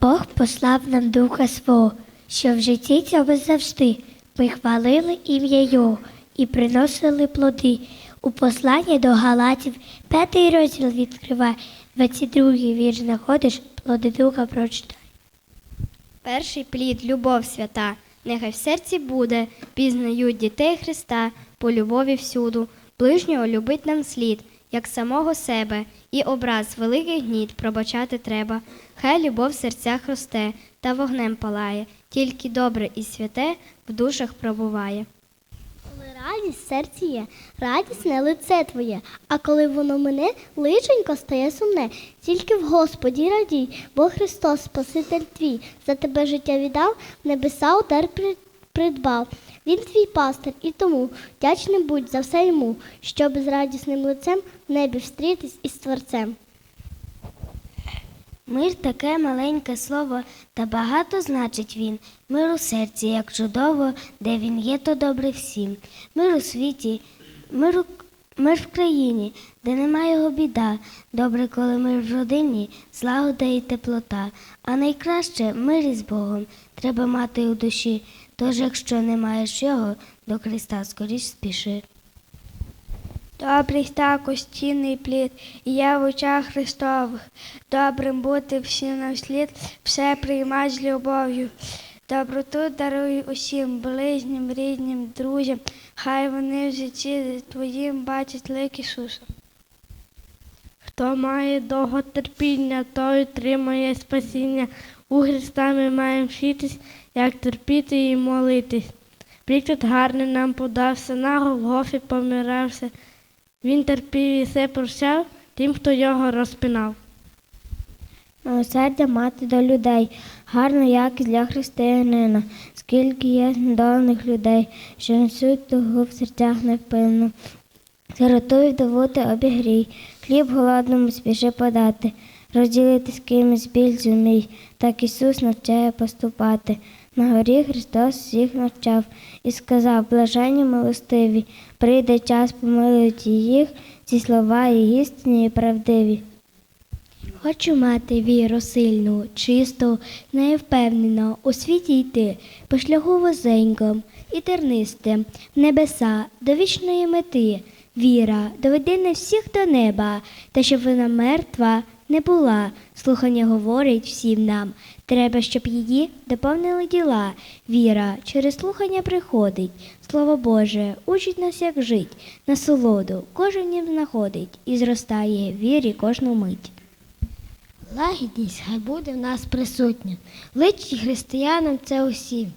Бог послав нам Духа свого, що в житті цьому завжди ми хвалили ім'я Його і приносили плоди. У посланні до Галатів п'ятий розділ відкриває, 22 вірш знаходиш, плоди Духа прочитай. Перший плід любов свята, нехай в серці буде, пізнають дітей Христа по любові всюду, ближнього любить нам слід, як самого себе, і образ великий гніт пробачати треба. Хай любов в серцях росте та вогнем палає, тільки добре і святе в душах пробуває. Коли радість в серці є, радісне лице твоє, а коли воно мене, личенько стає сумне. Тільки в Господі радій, бо Христос, Спаситель твій, за тебе життя віддав, небеса удар при- придбав. Він твій пастир, і тому вдячним будь за все йому, щоб з радісним лицем в небі встрітись із Творцем. Мир таке маленьке слово, та багато значить він. Мир у серці, як чудово, де він є, то добре всім. Мир у світі, мир, у, мир в країні, де немає його біда. Добре, коли мир в родині, злагода і теплота. А найкраще мир із Богом треба мати у душі. Тож, якщо не маєш його, до Христа скоріш спіши. Добрий та костінний плід, і я в очах Христових. Добрим бути всім нам слід, все приймать з любов'ю. Доброту даруй усім близнім, ріднім, друзям. Хай вони в житті твоїм бачать лик Ісуса. Хто має довготерпіння, той отримає спасіння. У Христа ми маємо вчитись, як терпіти і молитись. Приклад гарний нам подався, на Голгофі помирався. Він терпів і все прощав тим, хто його розпинав. Милосердя мати до людей, гарна якість для християнина, скільки є знедолених людей, що несуть того в серцях невпинно. Сироту вдовути обігрій, хліб голодному спіши подати, розділити з кимось біль зумій, так Ісус навчає поступати. На горі Христос всіх навчав і сказав, блаженні милостиві, прийде час помилують їх, ці слова і істинні і правдиві. Хочу мати віру сильну, чисту, невпевнено у світі йти, по шляху возеньком і тернистим, в небеса до вічної мети. Віра доведе не всіх до неба, та щоб вона мертва не була. Слухання говорить всім нам. Треба, щоб її доповнили діла. Віра через слухання приходить. Слово Боже, учить нас, як жить, насолоду кожен в нім знаходить і зростає в вірі кожну мить. Лагідність хай буде в нас присутня. Личі християнам це усім.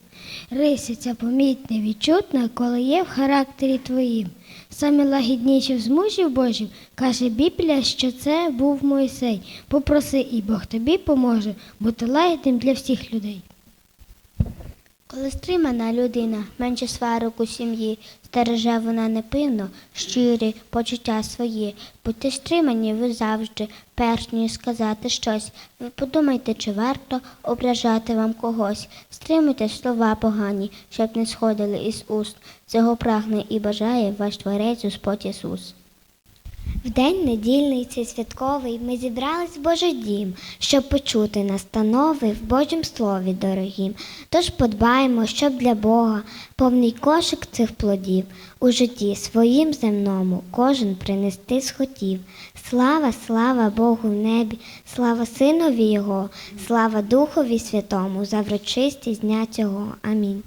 Рисиця помітна, відчутна, коли є в характері твоїм. Саме лагідніше в змужів Божів, каже Біблія, що це був Мойсей. Попроси, і Бог тобі поможе бути лагідним для всіх людей. Коли стримана людина менше сварок у сім'ї, стереже вона непинно, щирі почуття свої. Будьте стримані ви завжди, перш ніж сказати щось. Ви подумайте, чи варто ображати вам когось. Стримуйте слова погані, щоб не сходили із уст. Цього прагне і бажає ваш творець Господь Ісус. В день недільний цей святковий ми зібрались в Божий дім, щоб почути настанови в Божім слові дорогім. Тож подбаємо, щоб для Бога повний кошик цих плодів у житті своїм земному кожен принести схотів. Слава, слава Богу в небі, слава Синові Його, слава Духові Святому за врочистість дня цього. Амінь.